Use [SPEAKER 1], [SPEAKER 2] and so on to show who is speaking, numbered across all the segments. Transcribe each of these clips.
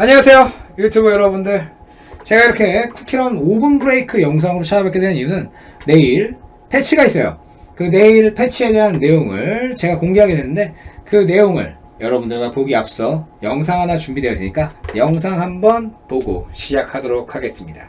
[SPEAKER 1] 안녕하세요 유튜브 여러분들. 제가 이렇게 쿠키런 5분 브레이크 영상으로 찾아뵙게 된 이유는 내일 패치가 있어요. 그 내일 패치에 대한 내용을 제가 공개하게 됐는데 그 내용을 여러분들과 보기 앞서 영상 하나 준비되어 있으니까 영상 한번 보고 시작하도록 하겠습니다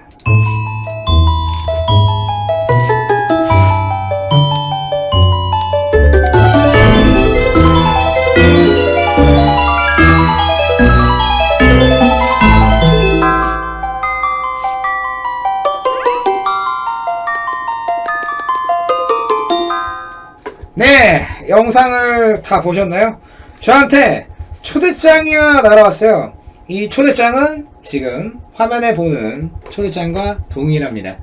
[SPEAKER 1] 네, 영상을 다 보셨나요? 저한테 초대장이가 날아왔어요. 이 초대장은 지금 화면에 보는 초대장과 동일합니다.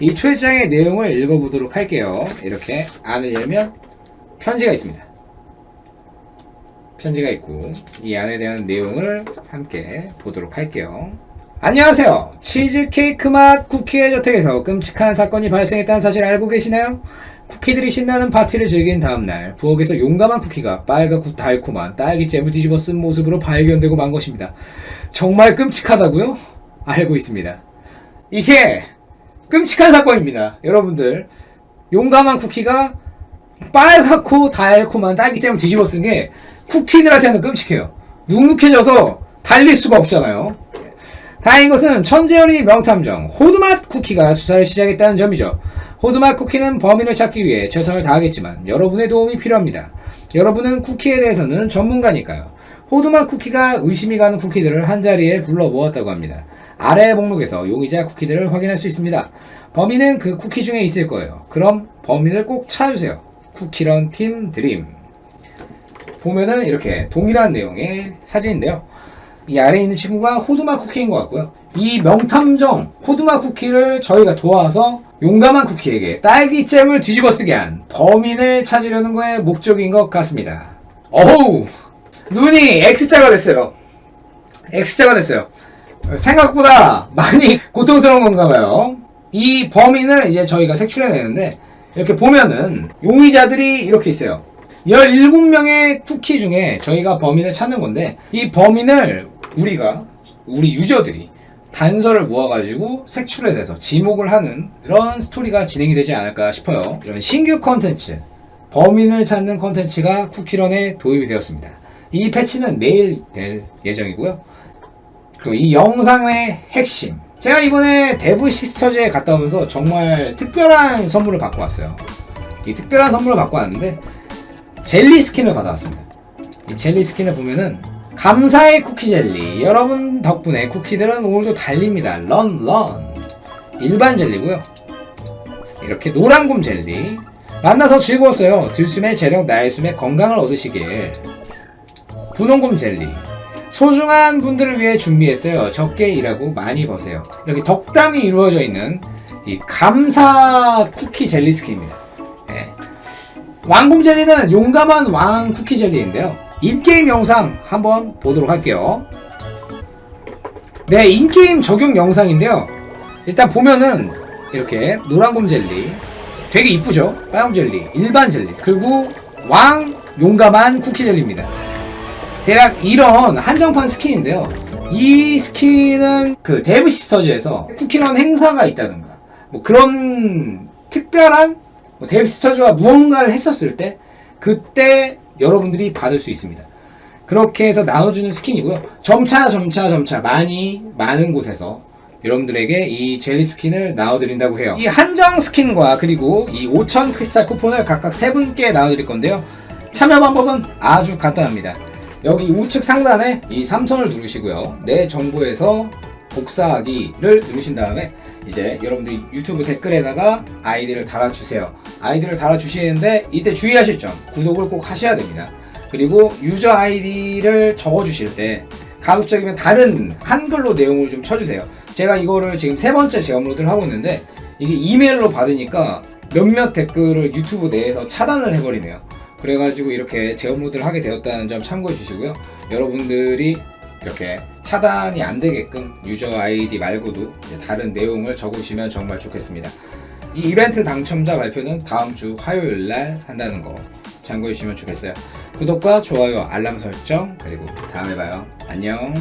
[SPEAKER 1] 이 초대장의 내용을 읽어보도록 할게요. 이렇게 안을 열면 편지가 있습니다. 편지가 있고 이 안에 대한 내용을 함께 보도록 할게요. 안녕하세요. 치즈케이크 맛 쿠키의 저택에서 끔찍한 사건이 발생했다는 사실 알고 계시나요? 쿠키들이 신나는 파티를 즐긴 다음날 부엌에서 용감한 쿠키가 빨갛고 달콤한 딸기 잼을 뒤집어 쓴 모습으로 발견되고 만 것입니다. 정말 끔찍하다고요? 알고 있습니다. 이게 끔찍한 사건입니다. 여러분들 용감한 쿠키가 빨갛고 달콤한 딸기잼을 뒤집어 쓴 게 쿠키들한테는 끔찍해요. 눅눅해져서 달릴 수가 없잖아요. 다행인 것은 천재연이 명탐정 호두맛 쿠키가 수사를 시작했다는 점이죠. 호두맛 쿠키는 범인을 찾기 위해 최선을 다하겠지만 여러분의 도움이 필요합니다. 여러분은 쿠키에 대해서는 전문가니까요. 호두맛 쿠키가 의심이 가는 쿠키들을 한자리에 불러 모았다고 합니다. 아래 목록에서 용의자 쿠키들을 확인할 수 있습니다. 범인은 그 쿠키 중에 있을 거예요. 그럼 범인을 꼭 찾아주세요. 쿠키런 팀 드림. 보면은 이렇게 동일한 내용의 사진인데요. 이 아래에 있는 친구가 호두맛 쿠키인 것 같고요. 이 명탐정 호두맛 쿠키를 저희가 도와서 용감한 쿠키에게 딸기잼을 뒤집어 쓰게 한 범인을 찾으려는 거의 목적인 것 같습니다. 어우! 눈이 X자가 됐어요. X자가 됐어요. 생각보다 많이 고통스러운 건가 봐요. 이 범인을 이제 저희가 색출해내는데 이렇게 보면은 용의자들이 이렇게 있어요. 17명의 쿠키 중에 저희가 범인을 찾는 건데 이 범인을 우리가 우리 유저들이 단서를 모아가지고 색출해내서 지목을 하는 그런 스토리가 진행이 되지 않을까 싶어요. 이런 신규 컨텐츠 범인을 찾는 컨텐츠가 쿠키런에 도입이 되었습니다. 이 패치는 내일 될 예정이고요. 그리고 이 영상의 핵심 제가 이번에 데브 시스터즈에 갔다 오면서 정말 특별한 선물을 받고 왔어요. 이 특별한 선물을 받고 왔는데 젤리 스킨을 받아왔습니다. 이 젤리 스킨을 보면은 감사의 쿠키 젤리. 여러분 덕분에 쿠키들은 오늘도 달립니다. 런, 런. 일반 젤리고요. 이렇게 노란곰 젤리. 만나서 즐거웠어요. 들숨의 재력, 날숨의 건강을 얻으시길. 분홍곰 젤리. 소중한 분들을 위해 준비했어요. 적게 일하고 많이 버세요. 이렇게 덕담이 이루어져 있는 이 감사 쿠키 젤리 스킨입니다. 예. 왕곰 젤리는 용감한 왕 쿠키 젤리인데요. 인게임 영상 한번 보도록 할게요. 네, 인게임 적용 영상인데요. 일단 보면은 이렇게 노란곰 젤리 되게 이쁘죠? 빨간 젤리, 일반 젤리, 그리고 왕 용감한 쿠키 젤리입니다. 대략 이런 한정판 스킨인데요. 이 스킨은 그 데브 시스터즈에서 쿠키런 행사가 있다든가 뭐 그런 특별한 뭐 데브 시스터즈가 무언가를 했었을 때 그때 여러분들이 받을 수 있습니다. 그렇게 해서 나눠주는 스킨이고요. 점차 점차 점차 많이 많은 곳에서 여러분들에게 이 젤리 스킨을 나눠드린다고 해요. 이 한정 스킨과 그리고 이5,000 크리스탈 쿠폰을 각각 세 분께 나눠드릴 건데요. 참여 방법은 아주 간단합니다. 여기 우측 상단에 이 삼선을 누르시고요. 내 정보에서 복사하기를 누르신 다음에 이제 여러분들이 유튜브 댓글에다가 아이디를 달아주세요. 아이디를 달아주시는데 이때 주의하실 점 구독을 꼭 하셔야 됩니다. 그리고 유저 아이디를 적어주실 때 가급적이면 다른 한글로 내용을 좀 쳐주세요. 제가 이거를 지금 세 번째 재업로드를 하고 있는데 이게 이메일로 받으니까 몇몇 댓글을 유튜브 내에서 차단을 해버리네요. 그래가지고 이렇게 재업로드를 하게 되었다는 점 참고해 주시고요. 여러분들이 이렇게 차단이 안 되게끔 유저 아이디 말고도 다른 내용을 적으시면 정말 좋겠습니다. 이 이벤트 당첨자 발표는 다음 주 화요일 날 한다는 거 참고해 주시면 좋겠어요. 구독과 좋아요, 알람 설정 그리고 다음에 봐요. 안녕.